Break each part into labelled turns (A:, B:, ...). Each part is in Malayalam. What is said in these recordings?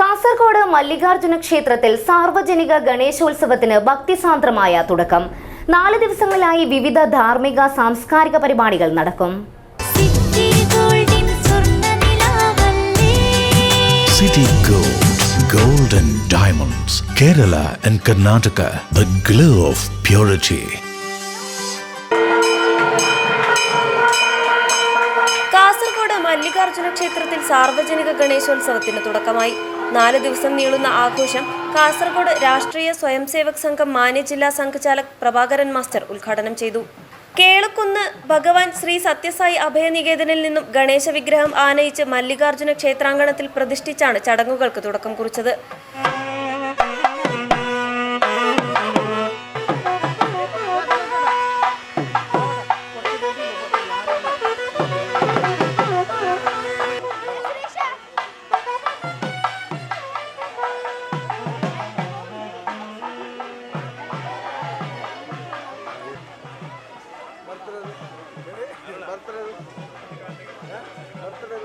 A: കാസർഗോഡ് മല്ലികാർജുന ക്ഷേത്രത്തിൽ സാർവജനിക ഗണേശോത്സവത്തിന് ഭക്തിസാന്ദ്രമായ തുടക്കം. നാല് ദിവസങ്ങളിലായി വിവിധ ധാർമ്മിക സാംസ്കാരിക പരിപാടികൾ നടക്കും.
B: City Gold, Gold and Diamonds, Kerala and Karnataka, the glow of purity.
C: Kasaragod Mallikarjuna ക്ഷേത്രത്തിൽ സാർവജനിക ഗണേശോത്സവത്തിന് തുടക്കമായി. നാല് ദിവസം നീളുന്ന ആഘോഷം കാസർഗോഡ് രാഷ്ട്രീയ സ്വയംസേവക് സംഘം മാന്യ ജില്ലാ സംഘചാലക് പ്രഭാകരൻ മാസ്റ്റർ ഉദ്ഘാടനം ചെയ്തു. കേളക്കുന്ന് ഭഗവാൻ ശ്രീ സത്യസായി അഭയനികേതനിൽ നിന്നും ഗണേശ വിഗ്രഹം ആനയിച്ച് മല്ലികാർജുന ക്ഷേത്രാങ്കണത്തിൽ പ്രതിഷ്ഠിച്ചാണ് ചടങ്ങുകൾക്ക് തുടക്കം കുറിച്ചത്. अरे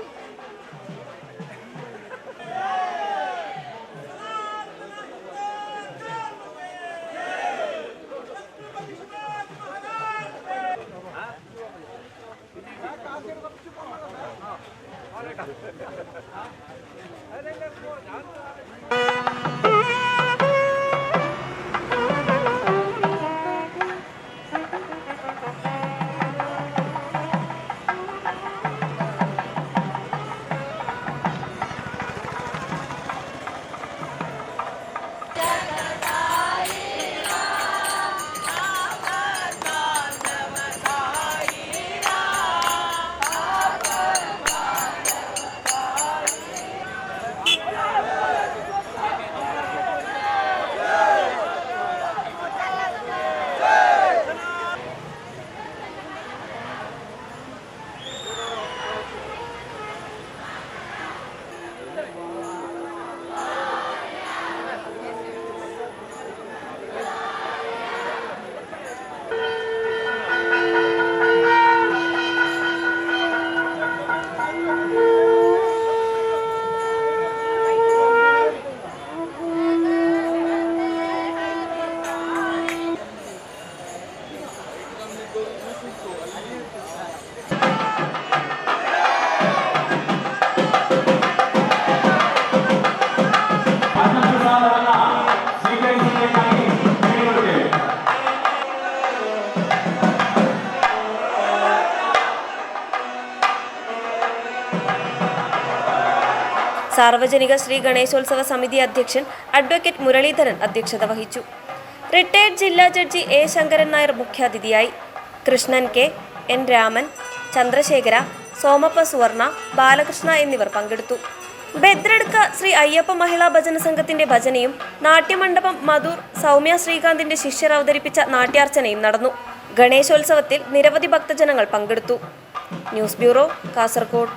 C: സാർവജനിക ശ്രീ ഗണേശോത്സവ സമിതി അധ്യക്ഷൻ അഡ്വക്കേറ്റ് മുരളീധരൻ അധ്യക്ഷത വഹിച്ചു. റിട്ടയർഡ് ജില്ലാ ജഡ്ജി എ ശങ്കരൻ നായർ മുഖ്യാതിഥിയായി. കൃഷ്ണൻ കെ. എൻ. രാമൻ ചന്ദ്രശേഖര സോമപ്പ സുവർണ ബാലകൃഷ്ണ എന്നിവർ പങ്കെടുത്തു. ബെദ്രടുക്ക ശ്രീ അയ്യപ്പ മഹിളാ ഭജന സംഘത്തിന്റെ ഭജനയും നാട്യമണ്ഡപം മധൂർ സൗമ്യ ശ്രീകാന്തിന്റെ ശിഷ്യർ അവതരിപ്പിച്ച നാട്യാർച്ചനയും നടന്നു. ഗണേശോത്സവത്തിൽ നിരവധി ഭക്തജനങ്ങൾ പങ്കെടുത്തു. News bureau Kasaragod.